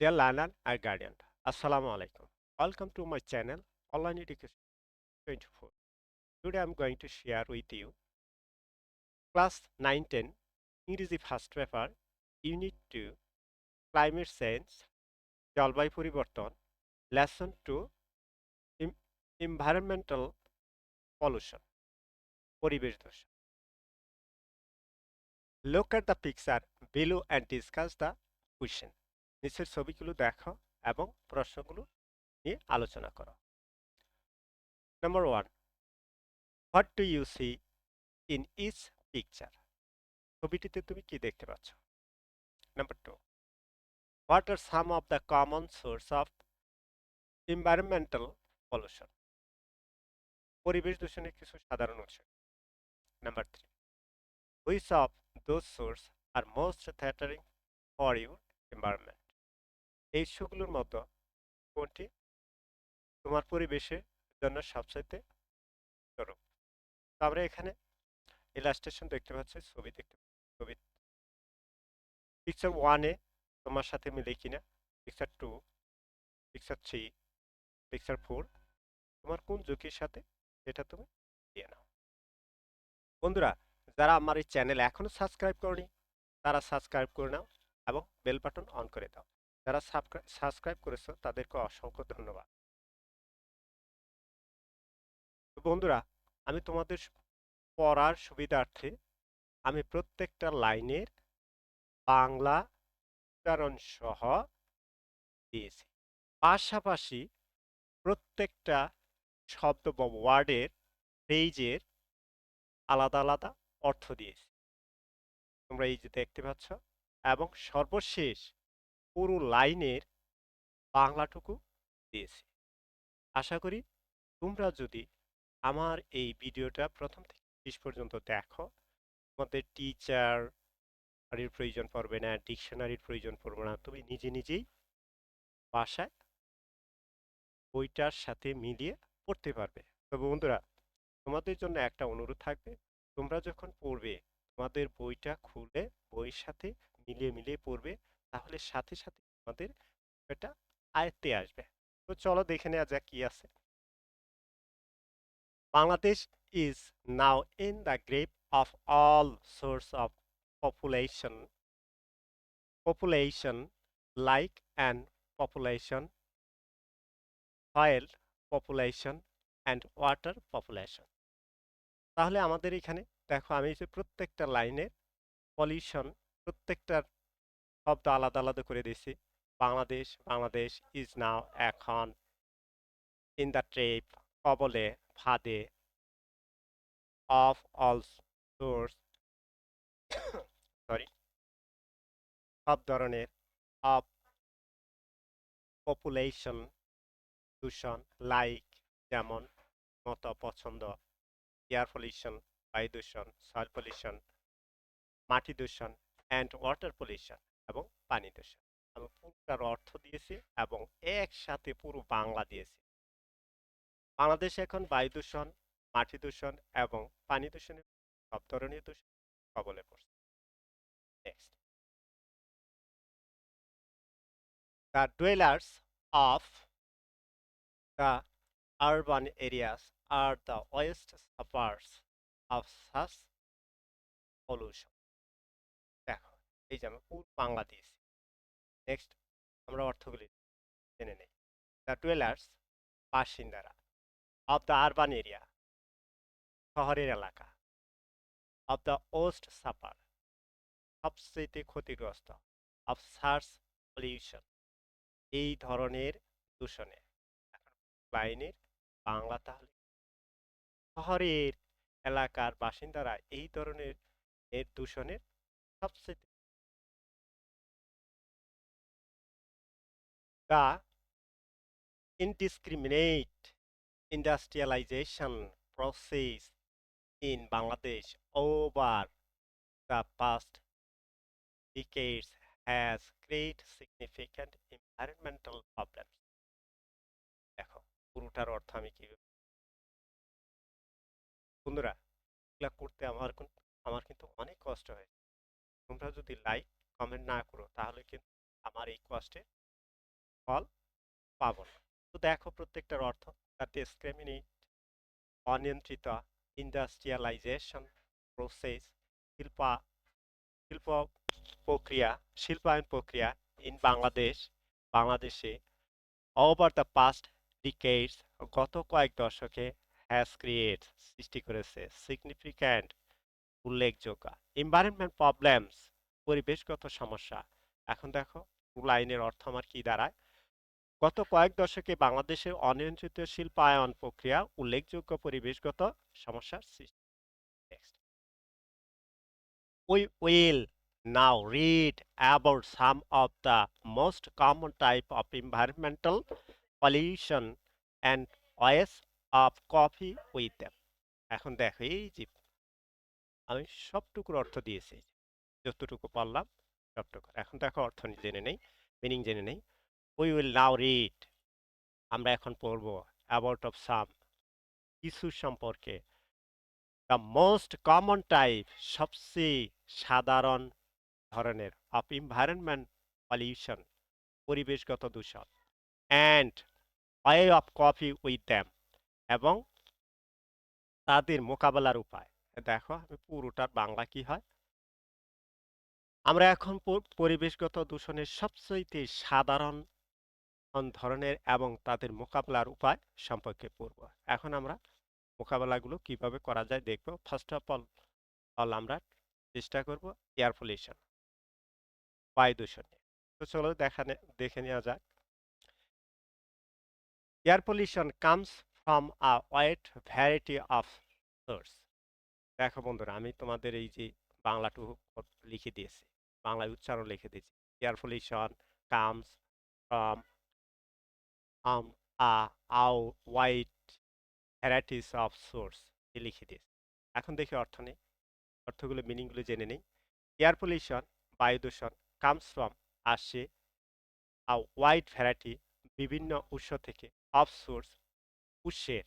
Dear learner and guardian, Assalamu alaikum. Welcome to my channel Online Education 24. Today I'm going to share with you class 910 ইংরেজি first paper unit two climate change জলবায়ু পরিবর্তন lesson two environmental pollution পরিবেশ দূষণ Look at the picture below and discuss the question. নিচের ছবিগুলো দেখো এবং প্রশ্নগুলো নিয়ে আলোচনা করো। Number one what do you see in each picture ছবিটিতে তুমি কি দেখতে পাচ্ছ? Number two what are some of the common source of environmental pollution পরিবেশ দূষণের কিছু সাধারণ উৎস। Number three which of those source are most threatening for your environment এই উৎসগুলোর মতো কোনটি তোমার পরিবেশের জন্য সবচাইতে তো আমরা এখানে ইলাস্ট্রেশন দেখতে পাচ্ছি, ছবি দেখতে ছবি। পিকচার ওয়ানে তোমার সাথে মিলে কিনা picture two picture three picture four তোমার কোন ঝুঁকির সাথে এটা তুমি দিয়ে নাও। বন্ধুরা, যারা আমার এই চ্যানেল এখনও সাবস্ক্রাইব করনি, তারা সাবস্ক্রাইব করে নাও এবং বেল বাটন অন করে দাও। যারা সাবস্ক্রাইব করেছ, তাদেরকে অসংখ্য ধন্যবাদ। বন্ধুরা, আমি তোমাদের পড়ার সুবিধার্থে আমি প্রত্যেকটা লাইনের বাংলা উচ্চারণ সহ দিয়েছি। পাশাপাশি প্রত্যেকটা শব্দ বা ওয়ার্ডের পেজের আলাদা আলাদা অর্থ দিয়েছি। তোমরা এই যে দেখতে পাচ্ছ, এবং সর্বশেষ পুরো লাইনের বাংলাটুকু দিয়েছি। আশা করি তোমরা যদি আমার এই ভিডিওটা প্রথম থেকে শেষ পর্যন্ত দেখো, তোমাদের টিচার এর প্রয়োজন পড়বে না ডিকশনারির প্রয়োজন পড়বে না, তুমি নিজে নিজেই বাসায় বইটার সাথে মিলিয়ে পড়তে পারবে। তবে বন্ধুরা, তোমাদের জন্য একটা অনুরোধ থাকবে, তোমরা যখন পড়বে, তোমাদের বইটা খুলে বইয়ের সাথে মিলিয়ে মিলিয়ে পড়বে তাহলে সাথে সাথে তোমাদের এটা আয়ত্তে আসবে। তো চলো দেখে নেওয়া যাক কি আছে। Bangladesh is now in the grip of all source of population population like and population, soil population and water population. তাহলে আমাদের এখানে দেখো আমি যে প্রত্যেকটা লাইনের পলিউশন প্রত্যেকটার শব্দ আলাদা আলাদা করে দিয়েছি। বাংলাদেশ বাংলাদেশ ইজ নাও এখন ইন দ্য ট্রেপ কবলে, ফাদে অফ অল সোর্স সরি সব ধরনের অফ পপুলেশন দূষণ লাইক যেমন, মতো, পছন্দ এয়ার পলিউশন বায়ু দূষণ সয়েল পলিউশন মাটি দূষণ অ্যান্ড ওয়াটার পলিউশন এবং পানি দূষণ আমি পুরোটার অর্থ দিয়েছি এবং একসাথে পুরো বাংলা দিয়েছি বাংলাদেশ এখন বায়ু দূষণ, মাটি দূষণ এবং পানি দূষণের সব ধরনের দূষণ কবলে পড়ছে Next. The dwellers of the urban areas are the worst sufferers of such pollution. এই যে আমি পুরো বাংলা দিয়েছি নেক্সট আমরা অর্থগুলি জেনে নেই। দ্য টুয়েলার্স বাসিন্দারা অফ দ্য আরবান এরিয়া শহরের এলাকা। অফ দ্য ওস্ট সাপার সবচেয়ে ক্ষতিগ্রস্ত। অফ সার্স পলিউশন এই ধরনের দূষণে। লাইনের বাংলা তাহলে। শহরের এলাকার বাসিন্দারা এই ধরনের এর দূষণের সবচেয়ে the indiscriminate industrialization process in Bangladesh over the past decades has created significant environmental problems. করতে আমার আমার কিন্তু অনেক কষ্ট হয় তোমরা যদি লাইক কমেন্ট না করো তাহলে কিন্তু আমার এই কষ্টে ফল পাবো না। তো দেখো প্রত্যেকটার অর্থ দ্য ডিসক্রিমিনেট অনিয়ন্ত্রিত ইন্ডাস্ট্রিয়ালাইজেশন প্রসেস শিল্পা, শিল্প প্রক্রিয়া, শিল্পায়ন প্রক্রিয়া ইন বাংলাদেশ, বাংলাদেশে ওভার দ্য পাস্ট ডিকেডস গত কয়েক দশকে হ্যাজ ক্রিয়েট সৃষ্টি করেছে সিগনিফিক্যান্ট উল্লেখযোগ্য এনভায়রনমেন্ট প্রবলেমস পরিবেশগত সমস্যা। এখন দেখো লাইনের অর্থ আমার কি দাঁড়ায়? গত কয়েক দশকে বাংলাদেশের অনিয়ন্ত্রিত শিল্পায়ন প্রক্রিয়া উল্লেখযোগ্য পরিবেশগত সমস্যার সৃষ্টি. We will now read about some of the most common type of environmental pollution and ways of coffee with them. এখন দেখো এই যে আমি সবটুকুর অর্থ দিয়েছি, যতটুকু পারলাম সবটুকু এখন দেখো অর্থ জেনে নেই মিনিং জেনে নেই উই উইল নাও রিড আমরা এখন পড়ব অ্যাবাউট অফ সাম কিছু সম্পর্কে। দ্য মোস্ট কমন টাইপ সবচেয়ে সাধারণ ধরনের অফ এনভায়রনমেন্ট পলিউশন পরিবেশগত দূষণ। And way of coping with them এবং তাদের মোকাবেলার উপায়। দেখো, আমি পুরোটার বাংলা কি হয়? আমরা এখন পরিবেশগত দূষণের সবচেয়ে সাধারণ ধরনের এবং তাদের মোকাবেলার উপায় সম্পর্কে পড়ব। এখন আমরা মোকাবেলাগুলো কীভাবে করা যায় দেখব। ফার্স্ট অফ অল অল আমরা চেষ্টা করব এয়ার পলিউশন বায়ু দূষণ তো চলো দেখা দেখে নেওয়া যাক। Air pollution comes from a wide variety of source দেখো বন্ধুরা, আমি তোমাদের এই যে বাংলাটুকু লিখে দিয়েছি, বাংলায় উচ্চারণ লিখে দিয়েছি। Air pollution comes from um, a our wide varieties of source লিখে দিয়েছি। এখন দেখি অর্থ নেই। অর্থগুলো মিনিংগুলো জেনে নেই। এয়ার পলিউশন বায়ু দূষণ কামস ফ্রম আসে আ ওয়াইড ভ্যারাইটি বিভিন্ন উৎস থেকে অফ সোর্স উৎসের।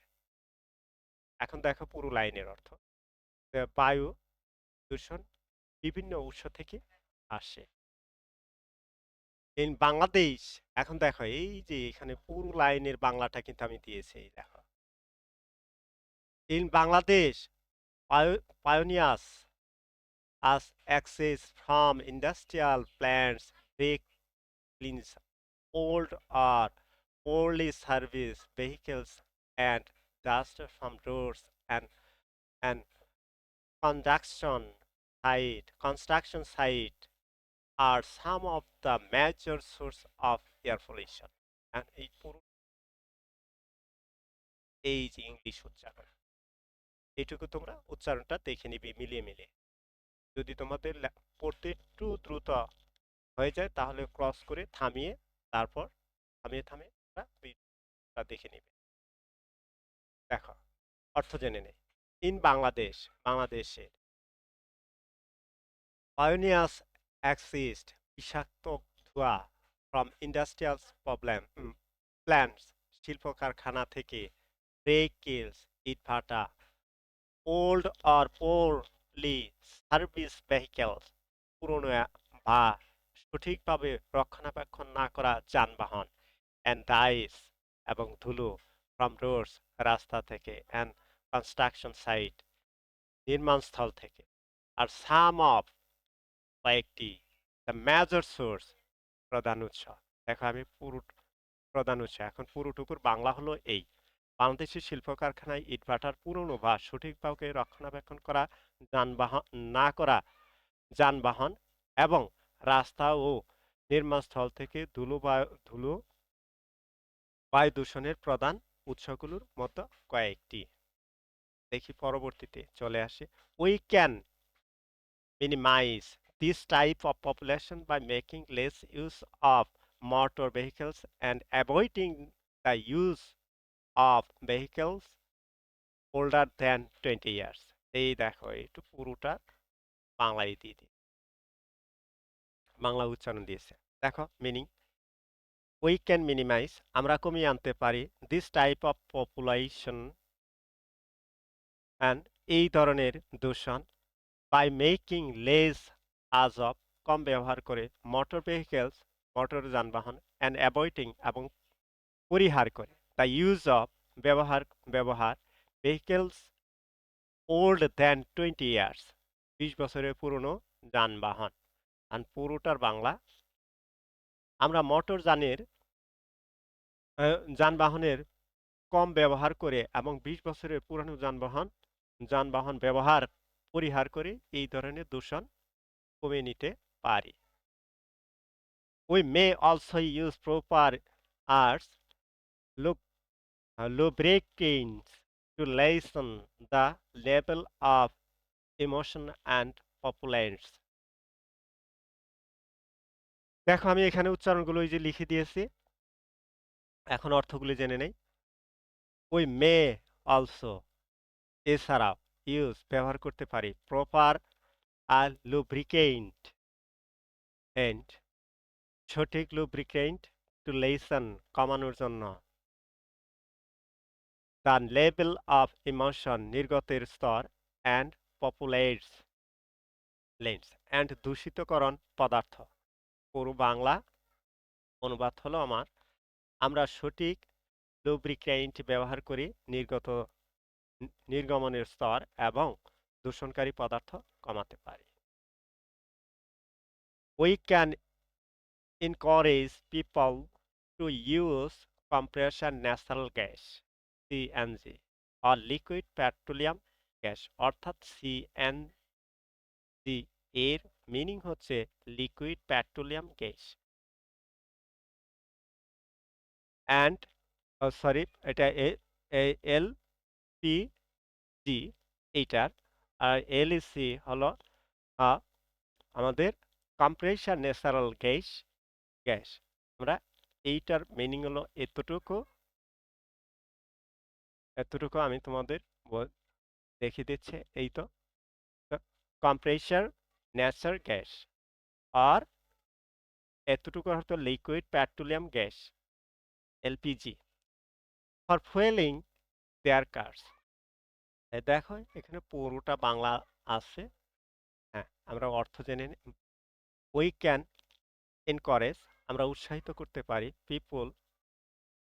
এখন দেখো পুরো লাইনের অর্থ। বায়ু দূষণ বিভিন্ন উৎস থেকে আসে। ইন বাংলাদেশ এখন দেখো, এই যে এখানে পুরো লাইনের বাংলাটা কিন্তু আমি দিয়েছি দেখো। In Bangladesh pioneers us access from industrial plants brick kilns old or oldly service vehicles and dust from doors and and construction site construction site are some of the major source of air pollution, and এই পুরো এই যে English উচ্চারণ এইটুকু তোমরা উচ্চারণটা দেখে নিবি মিলিয়ে মিলিয়ে। যদি তোমাদের পড়তে একটু দ্রুত হয়ে যায়, তাহলে ক্রস করে থামিয়ে, তারপর থামিয়ে থামিয়ে তোমরা দেখে নিবে। দেখো, অর্থ জেনে নে। ইন বাংলাদেশ, বাংলাদেশের pioneers exist বিষাক্ত ধোঁয়া ফ্রম ইন্ডাস্ট্রিয়াল প্রবলেম প্ল্যান্টস শিল্প কারখানা থেকে ব্রেক কিলস ইট ভাটা old or poorly service vehicles পুরনো বা সঠিকভাবে রক্ষণাবেক্ষণ না করা যানবাহন অ্যান্ড ডাইস এবং ধুলো ফ্রম রোডস রাস্তা থেকে অ্যান্ড কনস্ট্রাকশন সাইট নির্মাণস্থল থেকে, আর সাম অফ কয়েকটি দ্য মেজর সোর্স প্রধান উৎস। দেখো আমি পুরো প্রধান উৎস। এখন পুরোটুকুর বাংলা হলো এই। বাংলাদেশের শিল্প কারখানায় ইটভাটার পুরনো বা সঠিকভাবে রক্ষণাবেক্ষণ করা, যানবাহন না করা, যানবাহন এবং রাস্তা ও নির্মাণস্থল থেকে ধুলো বায়ু ধুলো বায়ু দূষণের প্রধান উৎসগুলোর মতো কয়েকটি। দেখি পরবর্তীতে চলে আসে। We can minimize this type of population by making less use of motor vehicles and avoiding the use of vehicles older than 20 years এই দেখো একটু পুরোটা বাংলায় দিয়ে দিই বাংলা উচ্চারণ দিয়েছে দেখো মিনিং উই ক্যান মিনিমাইজ আমরা কমিয়ে আনতে পারি this type of population and এই ধরনের দূষণ বাই মেকিং লেস আজ অফ কম ব্যবহার করে মোটর ভেহিকেলস মোটর যানবাহন অ্যান্ড অ্যাভয়েডিং এবং পরিহার করে। দ্য ইউজ অফ ব্যবহার ব্যবহার vehicles old than twenty years বিশ বছরের পুরনো যানবাহন। আর পুরোটার বাংলা আমরা মোটর যানের যানবাহনের কম ব্যবহার করে এবং বিশ বছরের পুরানো যানবাহন যানবাহন ব্যবহার, পরিহার করে এই ধরনের দূষণ কমে নিতে পারে we may also use proper arts lubricants lubricants to lessen the level of emission and pollutants দেখো, আমি এখানে উচ্চারণগুলো যে লিখে দিয়েছি। এখন অর্থগুলো জেনে নেই। উই মে অলসো এছাড়াও ইউজ ব্যবহার করতে পারি। প্রপার আর লুব্রিকেন্ট এন্ড সঠিক লুব্রিকেন্ট টু লেসন কমানোর জন্য। দ্য লেভেল অফ ইমোশন নির্গতের স্তর অ্যান্ড পপুলেটস লেন্স অ্যান্ড দূষিতকরণ পদার্থ। পুরো বাংলা অনুবাদ হলো আমার। আমরা সঠিক লুব্রিকেন্ট ব্যবহার করি নির্গত, নির্গমনের স্তর এবং দূষণকারী পদার্থ। কমাতে পারি। We can encourage people to use compression natural gas CNG or liquid petroleum gas অর্থাৎ সিএনজি এর মিনিং হচ্ছে liquid petroleum gas and sorry এটা এল পি জি এইটার আর এলইসি হলো আমাদের কম্প্রেশন ন্যাচারাল গ্যাস গ্যাস আমরা এইটার মিনিং হলো এতটুকু এতটুকু আমি তোমাদের দেখিয়ে দিচ্ছে, এই তো। কম্প্রেসার ন্যাচার গ্যাস আর এতটুকু হয়তো liquid petroleum gas LPG for fueling their cars দেখো, এখানে পুরোটা বাংলা আছে। হ্যাঁ আমরা অর্থ জেনে উই ক্যান এনকারেজ আমরা উৎসাহিত করতে পারি পিপল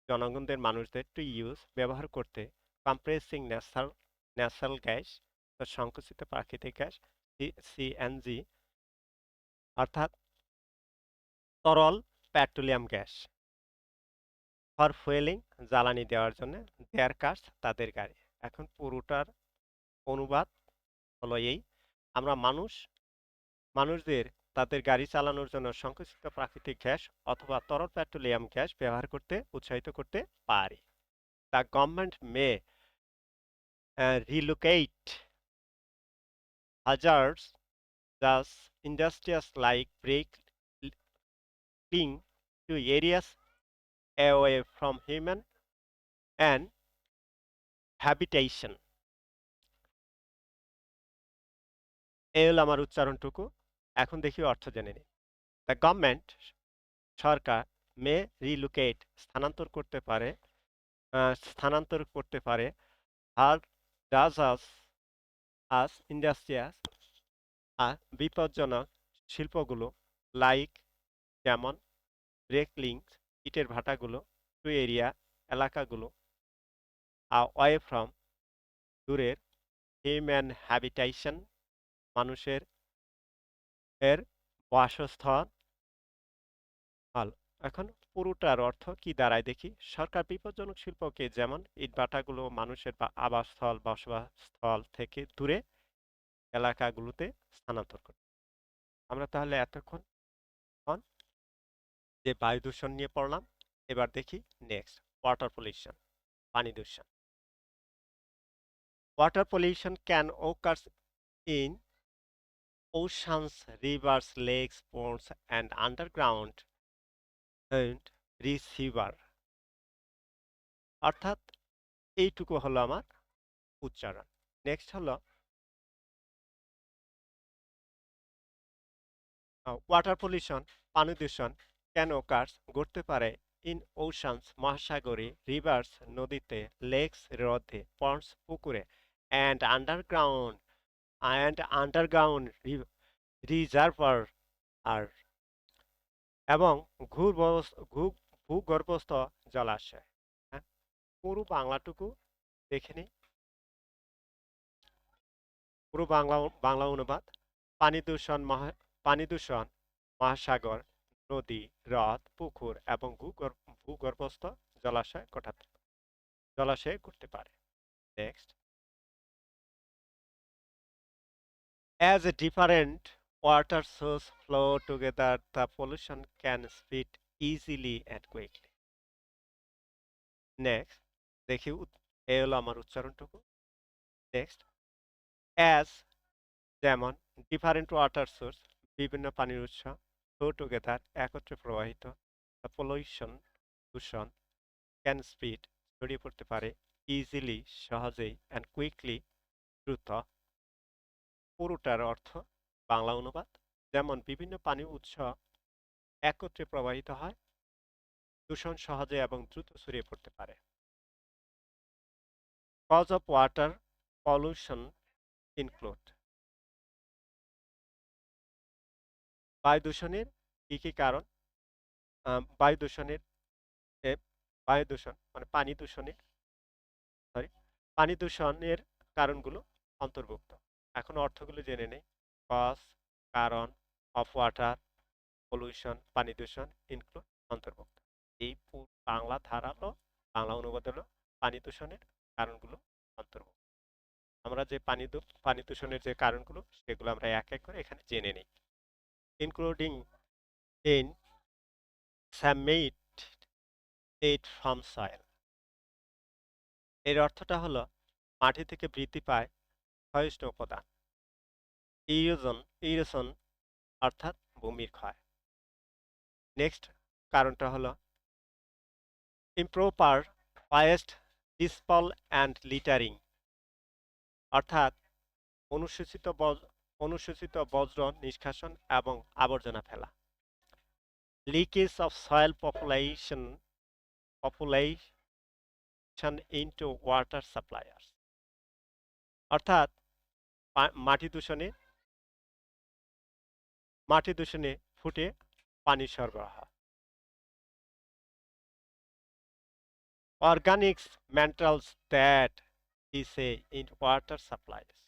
জনগণদের মানুষদের টু ইউজ ব্যবহার করতে। কম্প্রেসিং ন্যাচারাল ন্যাচারাল গ্যাস সংকুচিত প্রাকৃতিক গ্যাস সিএনজি অর্থাৎ তরল পেট্রোলিয়াম গ্যাস ফর ফুয়েলিং জ্বালানি দেওয়ার জন্য দেয়ার কার্স তাদের গাড়ি। এখন পুরোটার অনুবাদ হলো এই, আমরা মানুষ, মানুষদের তাদের গাড়ি চালানোর জন্য সংকুচিত প্রাকৃতিক গ্যাস অথবা তরল পেট্রোলিয়াম গ্যাস ব্যবহার করতে, উৎসাহিত করতে পারি। The government may relocate hazards thus industries like break cling to areas away from human and habitation. এই হলো আমার উচ্চারণটুকু। এখন দেখি অর্থ জেনে নিই। দ্য গভর্নমেন্ট সরকার মে রিলোকেট স্থানান্তর করতে পারে স্থানান্তর করতে পারে, আর ডাজ আস আস ইন্ডাস্ট্রিয়াস আর বিপজ্জনক শিল্পগুলো লাইক যেমন ব্রেকলিং ইটের ভাটাগুলো টু এরিয়া এলাকাগুলো অয়ে ফ্রম দূরের হিউম্যান হ্যাবিটেশন মানুষের এর বাসস্থল হল এখন পুরোটার অর্থ কি দাঁড়ায় দেখি। সরকার বিপজ্জনক শিল্পকে যেমন ইটভাটাগুলো মানুষের বা আবাসস্থল, বসবাসস্থল থেকে দূরে এলাকাগুলোতে স্থানান্তর করে। আমরা তাহলে এতক্ষণ যে বায়ু দূষণ নিয়ে পড়লাম, এবার দেখি নেক্সট ওয়াটার পলিউশন পানি দূষণ। Water pollution can occurs in oceans, rivers, lakes, ponds, and underground and receiver অর্থাৎ এইটুকু হলো আমার উচ্চারণ। নেক্সট হলো ওয়াটার পলিউশন পানি দূষণ কেন কার্স ঘটতে পারে ইন ওশানস মহাসাগরে রিভার্স নদীতে লেকস হ্রদে পন্ডস পুকুরে। And underground and underground reservoir আর এবং ভূগর্ভস্থ জলাশয়। হ্যাঁ? পুরো বাংলাটুকু দেখে নিই পুরো বাংলা বাংলা অনুবাদ, পানি দূষণ মহা, পানি দূষণ, মহাসাগর, নদী, হ্রদ, পুকুর এবং ভূগর্ভ, ভূগর্ভস্থ জলাশয় জলাশয়ে ঘটতে পারে। Next As a different water source flow together, the pollution can spread easily and quickly. Next, দেখি এ হলো আমার উচ্চারণটুকু নেক্সট অ্যাজ যেমন ডিফারেন্ট ওয়াটার সোর্স বিভিন্ন পানির উৎস ফ্লো টুগেদার একত্রে প্রবাহিত পলিউশন দূষণ ক্যান স্পিড ছড়িয়ে পড়তে পারে ইজিলি সহজেই অ্যান্ড কুইকলি দ্রুত পুরোটার অর্থ বাংলা অনুবাদ। যেমন বিভিন্ন পানি উৎস একত্রে প্রবাহিত হয়, দূষণ সহজে এবং দ্রুত ছড়িয়ে পড়তে পারে। Cause of water pollution include বায়ু দূষণের কি কি কারণ? বায়ু দূষণের বায়ু দূষণ মানে পানি দূষণের সরি পানি দূষণের কারণগুলো অন্তর্ভুক্ত। এখন অর্থগুলো জেনে নেই। কজ কারণ অফ ওয়াটার পলিউশন পানি দূষণ ইনক্লুড অন্তর্ভুক্ত। এই বাংলা ধারালো বাংলা অনুবাদ হলো পানি দূষণের কারণগুলো অন্তর্ভুক্ত। আমরা যে পানি পানি দূষণের যে কারণগুলো, সেগুলো আমরা এক এক করে এখানে জেনে নিই। Including in sediment from soil এর অর্থটা হলো, মাটি থেকে বৃদ্ধি পায় উপাদান। ইরোজন ইরোশন অর্থাৎ ভূমির ক্ষয়। নেক্সট কারণটা হলো improper waste disposal and littering অর্থাৎ অনুসূচিত অনুসূচিত বজ্র নিষ্কাশন এবং আবর্জনা ফেলা। Leakage of soil population population into water suppliers অর্থাৎ মাটি দূষণে মাটি দূষণে ফুটে পানি সরবরাহ। Organics, minerals that is a in water supplies.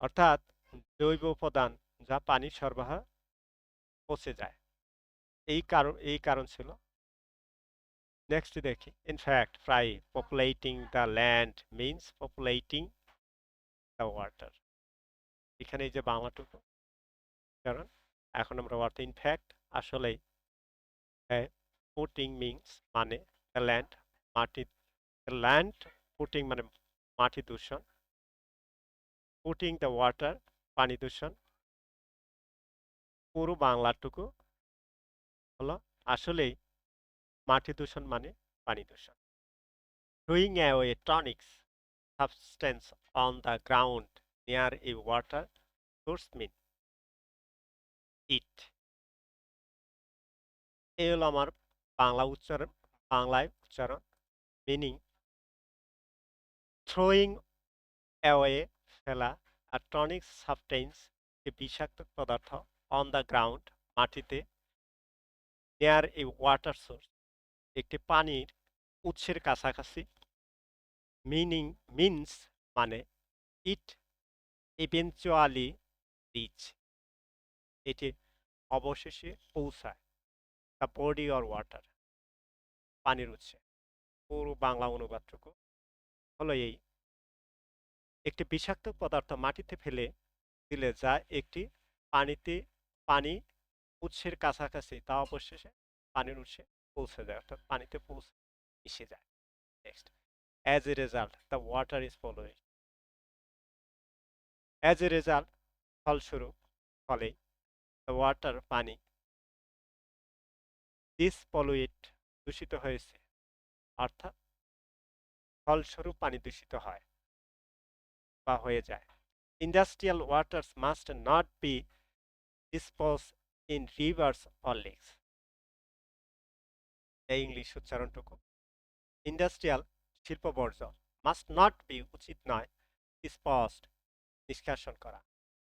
অর্থাৎ জৈব উপাদান যা পানি সরবরাহ পচে যায়। এই কারণ এই কারণ ছিল। নেক্সট দেখি। ইনফ্যাক্ট প্রায় populating the land means populating the water এখানে এই যে বাংলাটুকু। কারণ এখন আমরা অর্থ ইনফ্যাক্ট আসলে পুটিং মিনস মানে ল্যান্ড মাটি ল্যান্ড পুটিং মানে মাটি দূষণ। পুটিং দ্য ওয়াটার পানি দূষণ। পুরো বাংলাটুকু হলো আসলেই মাটি দূষণ মানে পানি দূষণ। Throwing away tonics, substance on the ground near a water source mean it. এই হলো আমার বাংলা উচ্চারণ বাংলায় উচ্চারণ মিনিং থ্রোয়িং অ্যাওয়ে ফেলা আর টনিক সাবটেন্স বিষাক্ত পদার্থ অন দ্য গ্রাউন্ড মাটিতে নেয়ার এ ওয়াটার সোর্স একটি পানির উৎসের কাছাকাছি মিনিং মিনস মানে ইট ইভেনচুয়ালি রিচ এটি অবশেষে পৌঁছায় দ্য বডি অর ওয়াটার পানির উৎসে। পুরো বাংলা অনুবাদটুকু হলো এই। একটি বিষাক্ত পদার্থ মাটিতে ফেলে দিলে যা একটি পানিতে, পানি উৎসের কাছাকাছি, তা অবশেষে পানির উৎসে পৌঁছে যায়, অর্থাৎ পানিতে পৌঁছে মিশে যায়। Next as a result the water is following as a result ফলস্বরূপ ফলে দ্য ওয়াটার পানি ডিসপলুইট দূষিত হয়েছে। অর্থাৎ ফলস্বরূপ পানি দূষিত হয় বা হয়ে যায়। Industrial waters must not be dispose in rivers or lakes এই ইংলিশ উচ্চারণটুকু। ইন্ডাস্ট্রিয়াল শিল্প বর্জ্য মাস্ট নট বি উচিত নয়, স্পষ্ট নিষ্কাশন করা।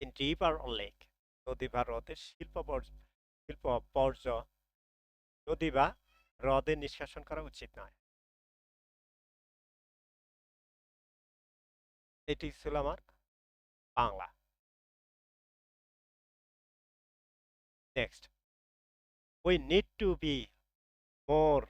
ইন রিভার অর লেক নদী বা হ্রদের শিল্প বর্জ্য শিল্প বর্জ্য, নদী বা হ্রদে নিষ্কাশন করা উচিত নয়। এটি ছিল আমার Bangla. Next we need to be more